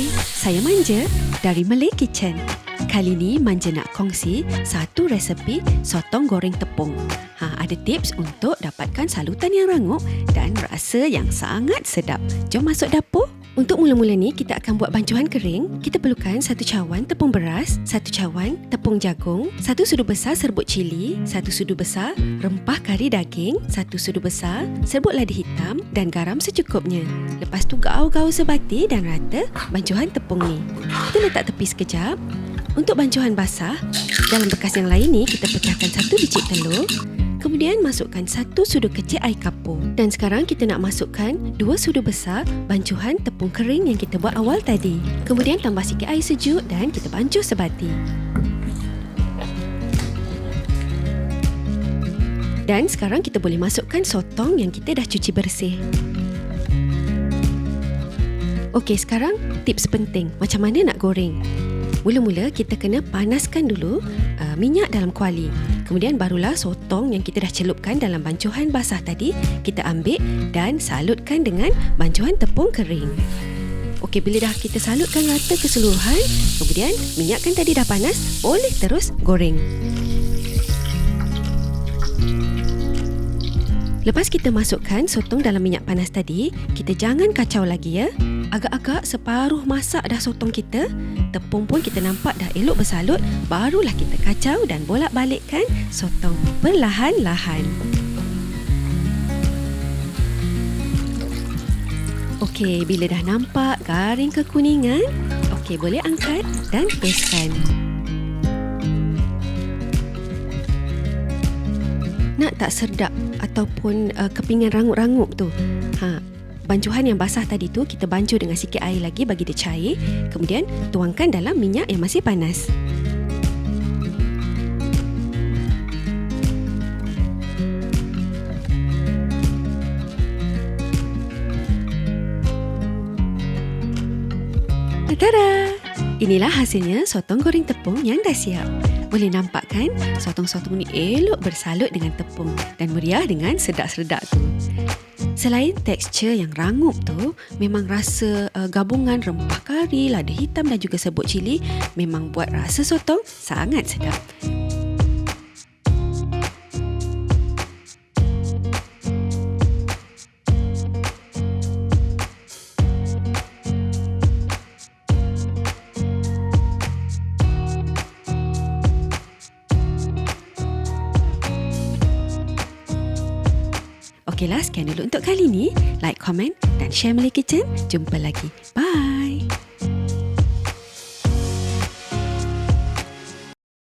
Hai, saya Manja dari Malay Kitchen. Kali ni Manja nak kongsi satu resepi sotong goreng tepung. Ha, ada tips untuk dapatkan salutan yang rangup dan rasa yang sangat sedap. Jom masuk dapur. Untuk mula-mula ni, kita akan buat bancuhan kering. Kita perlukan satu cawan tepung beras, satu cawan tepung jagung, satu sudu besar serbuk cili, satu sudu besar rempah kari daging, satu sudu besar serbuk lada hitam dan garam secukupnya. Lepas tu gaul-gaul sebati dan rata bancuhan tepung ni. Kita letak tepi sekejap. Untuk bancuhan basah, dalam bekas yang lain ni kita pecahkan satu biji telur, Kemudian masukkan satu sudu kecil air kapur. Dan sekarang kita nak masukkan dua sudu besar bancuhan tepung kering yang kita buat awal tadi. Kemudian tambah sikit air sejuk dan kita bancuh sebati. Dan sekarang kita boleh masukkan sotong yang kita dah cuci bersih. Okey, sekarang tips penting macam mana nak goreng. Mula-mula kita kena panaskan dulu uh, minyak dalam kuali. Kemudian barulah sotong yang kita dah celupkan dalam bancuhan basah tadi kita ambil dan salutkan dengan bancuhan tepung kering. Okey, bila dah kita salutkan rata keseluruhan, kemudian minyak kan tadi dah panas, boleh terus goreng. Lepas kita masukkan sotong dalam minyak panas tadi, kita jangan kacau lagi ya. Agak-agak separuh masak dah sotong kita, tepung pun kita nampak dah elok bersalut, barulah kita kacau dan bolak-balikkan sotong perlahan-lahan. Okey, bila dah nampak garing kekuningan, okey boleh angkat dan tuiskan. Nak tak sedap ataupun uh, kepingan rangup-rangup tu. Ha, bancuhan yang basah tadi tu kita bancuh dengan sikit air lagi bagi dia cair, kemudian tuangkan dalam minyak yang masih panas. Tada! Inilah hasilnya sotong goreng tepung yang dah siap. Boleh nampak kan sotong-sotong ni elok bersalut dengan tepung dan meriah dengan sedap-sedap tu. Selain tekstur yang rangup tu, memang rasa uh, gabungan rempah kari, lada hitam dan juga serbuk cili memang buat rasa sotong sangat sedap. Okeylah, sekian dulu untuk kali ni. Like, komen dan share Malay Kitchen. Jumpa lagi. Bye.